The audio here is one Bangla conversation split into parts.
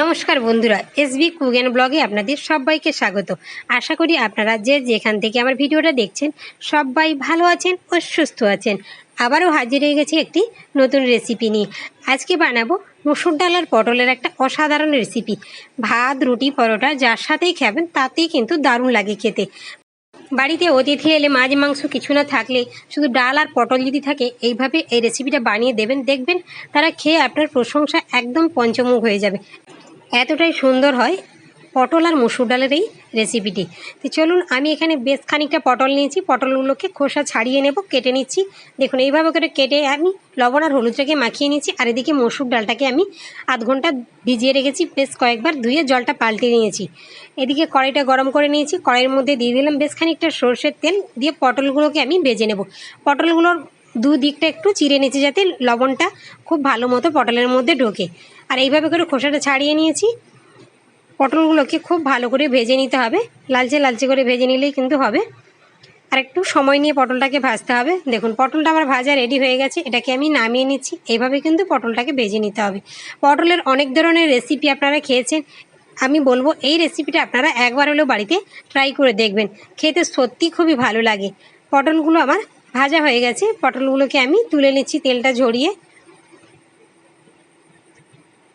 নমস্কার বন্ধুরা এসবি কুগেন ব্লগে আপনাদের সবাইকে স্বাগত। আশা করি আপনারা যে যেখান থেকে আমার ভিডিওটা দেখছেন, সবাই ভালো আছেন ও সুস্থ আছেন। আবারও হাজির হয়ে গেছি একটি নতুন রেসিপি নিয়ে। আজকে বানাবো মসুর ডাল আর পটলের একটা অসাধারণ রেসিপি ভাত, রুটি, পরোটা যার সাথেই খাবেন, তাতেই কিন্তু দারুণ লাগে খেতে। বাড়িতে অতিথি এলে মাছ, মাংস কিছু না থাকলে, শুধু ডাল আর পটল যদি থাকে, এইভাবে এই রেসিপিটা বানিয়ে দেবেন, দেখবেন তারা খেয়ে আপনার প্রশংসা একদম পঞ্চমুখ হয়ে যাবে। এতটাই সুন্দর হয় পটল আর মসুর ডালের এই রেসিপিটি তো চলুন, আমি এখানে বেশ খানিকটা পটল নিয়েছি। পটলগুলোকে খোসা ছাড়িয়ে নেব, কেটে নিচ্ছি। দেখুন, এইভাবে করে কেটে আমি লবণ আর হলুদটাকে মাখিয়ে নিয়েছি আর এদিকে মসুর ডালটাকে আমি আধ ঘণ্টা ভিজিয়ে রেখেছি। বেশ কয়েকবার ধুয়ে জলটা পাল্টে নিয়েছি। এদিকে কড়াইটা গরম করে নিয়েছি। কড়াইয়ের মধ্যে দিয়ে দিলাম বেশ খানিকটা সর্ষের তেল। দিয়ে পটলগুলোকে আমি ভেজে নেব। পটলগুলোর দু দিকটা একটু চিড়ে নিয়েছি যাতে লবণটা খুব ভালো মতো পটলের মধ্যে ঢোকে। আর এইভাবে করে খোসাটা ছাড়িয়ে নিয়েছি। পটলগুলোকে খুব ভালো করে ভেজে নিতে হবে। লালচে লালচে করে ভেজে নিলেই কিন্তু হবে। আর একটু সময় নিয়ে পটলটাকে ভাজতে হবে। দেখুন, পটলটা আমার ভাজা রেডি হয়ে গেছে। এটাকে আমি নামিয়ে নিচ্ছি। এইভাবে কিন্তু পটলটাকে ভেজে নিতে হবে। পটলের অনেক ধরনের রেসিপি আপনারা খেয়েছেন। আমি বলব, এই রেসিপিটা আপনারা একবার হলেও বাড়িতে ট্রাই করে দেখবেন। খেতে সত্যি খুবই ভালো লাগে। পটলগুলো আমার ভাজা হয়ে গেছে। পটলগুলোকে আমি তুলে নিচ্ছি তেলটা ঝরিয়ে।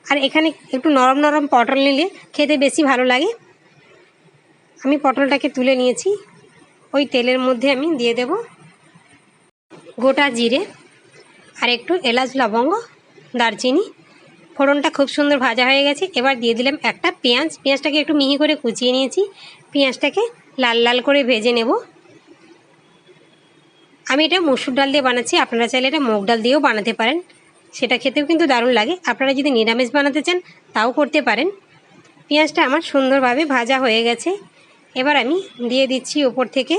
আর এখানে একটু নরম নরম পটল নিলে খেতে বেশি ভালো লাগে। আমি পটলটাকে তুলে নিয়েছি। ওই তেলের মধ্যে আমি দিয়ে দেব গোটা জিরে আর একটু এলাচ লবঙ্গ, দারচিনি। ফোড়নটা খুব সুন্দর ভাজা হয়ে গেছে। এবার দিয়ে দিলাম একটা পেঁয়াজ। পেঁয়াজটাকে একটু মিহি করে কুচিয়ে নিয়েছি। পেঁয়াজটাকে লাল লাল করে ভেজে নেব। আমি এটা মসুর ডাল দিয়ে বানাচ্ছি। আপনারা চাইলে এটা মুগ ডাল দিয়েও বানাতে পারেন। সেটা খেতেও কিন্তু দারুণ লাগে। আপনারা যদি নিরামিষ বানাতে চান, তাও করতে পারেন। পেঁয়াজটা আমার সুন্দরভাবে ভাজা হয়ে গেছে। এবার আমি দিয়ে দিচ্ছি ওপর থেকে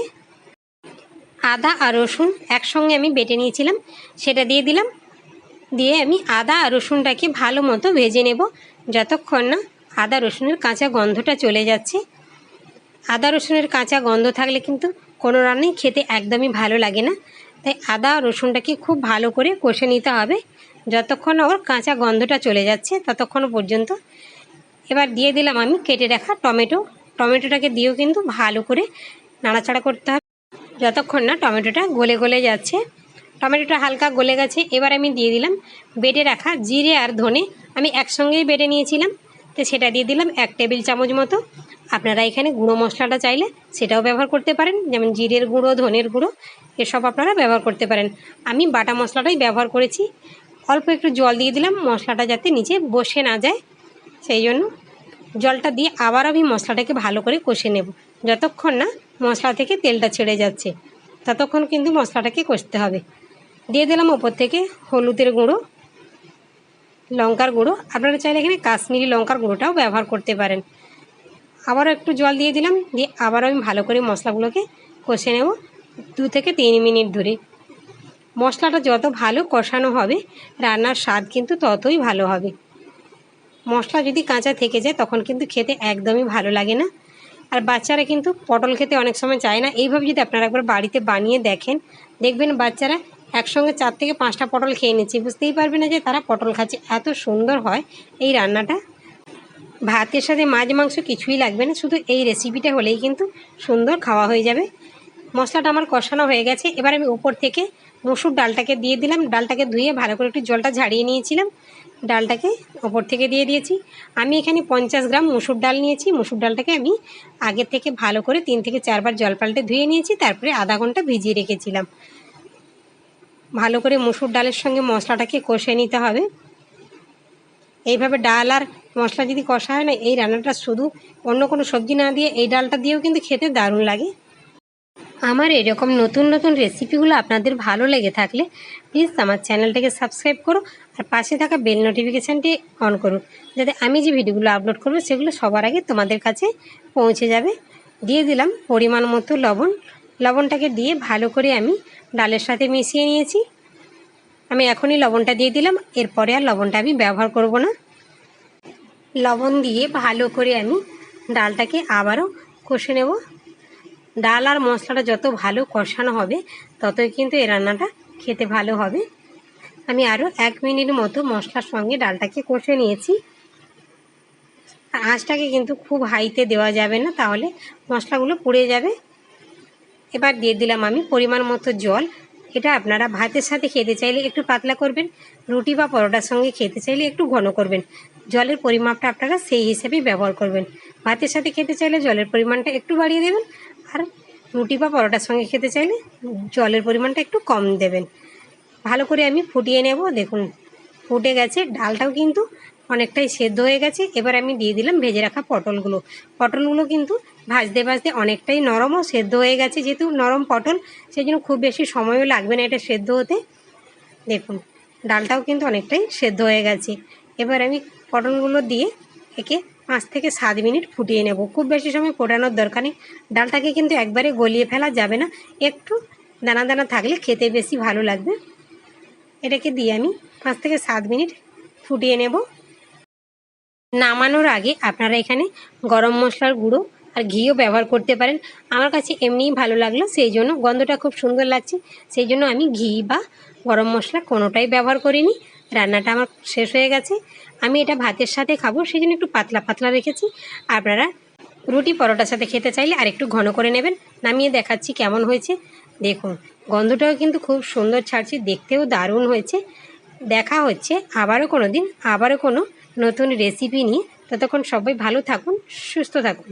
আদা আর রসুন একসঙ্গে আমি বেটে নিয়েছিলাম। সেটা দিয়ে দিলাম। দিয়ে আমি আদা আর রসুনটাকে ভালো মতো ভেজে নেব। যতক্ষণ না আদা রসুনের কাঁচা গন্ধটা চলে যাচ্ছে। আদা রসুনের কাঁচা গন্ধ থাকলে কিন্তু কোনো রান্নাই খেতে একদমই ভালো লাগে না। তাই আদা রসুনটাকে খুব ভালো করে কষে নিতে হবে। যতক্ষণ ওর কাঁচা গন্ধটা চলে যাচ্ছে ততক্ষণ পর্যন্ত। এবার দিয়ে দিলাম আমি কেটে রাখা টমেটো। টমেটোটাকে দিয়েও কিন্তু ভালো করে নাড়াচাড়া করতে হবে। যতক্ষণ না টমেটোটা গলে গলে যাচ্ছে। টমেটোটা হালকা গলে গেছে। এবার আমি দিয়ে দিলাম বেটে রাখা জিরে আর ধনে। আমি একসঙ্গেই বেটে নিয়েছিলাম। তো সেটা দিয়ে দিলাম এক টেবিল চামচ মতো। আপনারা এখানে গুঁড়ো মশলাটা চাইলে সেটাও ব্যবহার করতে পারেন, যেমন জিরের গুঁড়ো, ধনের গুঁড়ো, এসব আপনারা ব্যবহার করতে পারেন। আমি বাটা মশলাটাই ব্যবহার করেছি। অল্প একটু জল দিয়ে দিলাম, মশলাটা যাতে নিচে বসে না যায়। সেই জন্য জলটা দিয়ে আবার আমি মশলাটাকে ভালো করে কষে নেব। যতক্ষণ না মশলা থেকে তেলটা ছেড়ে যাচ্ছে, ততক্ষণ কিন্তু মশলাটাকে কষতে হবে। দিয়ে দিলাম ওপর থেকে হলুদের গুঁড়ো, লঙ্কার গুঁড়ো। আপনারা চাইলে এখানে কাশ্মীরি লঙ্কার গুঁড়োটাও ব্যবহার করতে পারেন। আবারও একটু জল দিয়ে দিলাম, দিয়ে আবারও আমি ভালো করে মশলাগুলোকে কষে নেব দু থেকে তিন মিনিট ধরে। মশলাটা যত ভালো কষানো হবে, রান্নার স্বাদ কিন্তু ততই ভালো হবে। মশলা যদি কাঁচা থেকে যায়, তখন কিন্তু খেতে একদমই ভালো লাগে না। আর বাচ্চারা কিন্তু পটল খেতে অনেক সময় চায় না। এইভাবে যদি আপনারা একবার বাড়িতে বানিয়ে দেখেন, দেখবেন বাচ্চারা একসঙ্গে চার থেকে পাঁচটা পটল খেয়ে নিচ্ছে। বুঝতেই পারবে না যে তারা পটল খাচ্ছে। এত সুন্দর হয় এই রান্নাটা। ভাতের সাথে মাছ মাংস কিছুই লাগবে না, শুধু এই রেসিপিটা হলেই কিন্তু সুন্দর খাওয়া হয়ে যাবে। মশলাটা আমার কষানো হয়ে গেছে, এবার আমি উপর থেকে মসুর ডালটাকে দিয়ে দিলাম। ডালটাকে ধুয়ে ভালো করে একটু জলটা ঝাড়িয়ে নিয়েছিলাম। ডালটাকে ওপর থেকে দিয়ে দিয়েছি। আমি এখানে পঞ্চাশ গ্রাম মুসুর ডাল নিয়েছি। মুসুর ডালটাকে আমি আগের থেকে ভালো করে তিন থেকে চারবার জল পাল্টে ধুয়ে নিয়েছি, তারপরে আধা ঘণ্টা ভিজিয়ে রেখেছিলাম। ভালো করে মুসুর ডালের সঙ্গে মশলাটাকে কষে নিতে হবে। এইভাবে ডাল আর মশলা যদি কষা হয় না, এই রান্নাটা শুধু অন্য কোনো সবজি না দিয়ে এই ডালটা দিয়েও কিন্তু খেতে দারুণ লাগে। আমার এরকম নতুন নতুন রেসিপিগুলো আপনাদের ভালো লেগে থাকলে প্লিজ আমার চ্যানেলটাকে সাবস্ক্রাইব করো আর পাশে থাকা বেল নোটিফিকেশানটি অন করুন, যাতে আমি যে ভিডিওগুলো আপলোড করব সেগুলো সবার আগে তোমাদের কাছে পৌঁছে যাবে। দিয়ে দিলাম পরিমাণ মতো লবণ। লবণটাকে দিয়ে ভালো করে আমি ডালের সাথে মিশিয়ে নিয়েছি। আমি এখনই লবণটা দিয়ে দিলাম, এরপরে আর লবণটা আমি ব্যবহার করব না। লবণ দিয়ে ভালো করে আমি ডালটাকে আবারও কষে নেব। ডাল আর মশলাটা যত ভালো কষানো হবে, ততই কিন্তু এ রান্নাটা খেতে ভালো হবে। আমি আরও এক মিনিট মতো মশলার সঙ্গে ডালটাকে কষে নিয়েছি। আর আঁচটাকে কিন্তু খুব হাইতে দেওয়া যাবে না, তাহলে মশলাগুলো পুড়ে যাবে। এবার দিয়ে দিলাম আমি পরিমাণ মতো জল। এটা আপনারা ভাতের সাথে খেতে চাইলে একটু পাতলা করবেন, রুটি বা পরোটার সঙ্গে খেতে চাইলে একটু ঘন করবেন। জলের পরিমাপটা আপনারা সেই হিসেবেই ব্যবহার করবেন। ভাতের সাথে খেতে চাইলে জলের পরিমাণটা একটু বাড়িয়ে দেবেন আর রুটি বা পরোটার সঙ্গে খেতে চাইলে জলের পরিমাণটা একটু কম দেবেন। ভালো করে আমি ফুটিয়ে নেব। দেখুন, ফুটে গেছে, ডালটাও কিন্তু অনেকটাই সেদ্ধ হয়ে গেছে। এবার আমি দিয়ে দিলাম ভেজে রাখা পটলগুলো। পটলগুলো কিন্তু ভাজতে ভাজতে অনেকটাই নরমও সেদ্ধ হয়ে গেছে। যেহেতু নরম পটল সেই জন্য খুব বেশি সময়ও লাগবে না এটা সেদ্ধ হতে। দেখুন, ডালটাও কিন্তু অনেকটাই সেদ্ধ হয়ে গেছে। এবার আমি পটলগুলো দিয়ে একে পাঁচ থেকে সাত মিনিট ফুটিয়ে নেব। খুব বেশি সময় ফোটানোর দরকার নেই। ডালটাকে কিন্তু একবারে গলিয়ে ফেলা যাবে না। একটু দানা দানা থাকলে খেতে বেশি ভালো লাগবে। এটাকে দিয়ে আমি পাঁচ থেকে সাত মিনিট ফুটিয়ে নেব। নামানোর আগে আপনারা এখানে গরম মশলার গুঁড়ো আর ঘিও ব্যবহার করতে পারেন। আমার কাছে এমনিই ভালো লাগল, সেই জন্য গন্ধটা খুব সুন্দর লাগছে। সেই জন্য আমি ঘি বা গরম মশলা কোনোটাই ব্যবহার করিনি। রান্নাটা আমার শেষ হয়ে গেছে। আমি এটা ভাতের সাথে খাব সেই জন্য একটু পাতলা পাতলা রেখেছি। আপনারা রুটি পরোটার সাথে খেতে চাইলে আর একটু ঘন করে নেবেন। নামিয়ে দেখাচ্ছি কেমন হয়েছে। দেখুন, গন্ধটাও কিন্তু খুব সুন্দর ছাড়ছে, দেখতেও দারুণ হয়েছে। দেখা হচ্ছে আবারও কোনো দিন আবারও কোনো নতুন রেসিপি নিয়ে। ততক্ষণ সবাই ভালো থাকুন, সুস্থ থাকুন।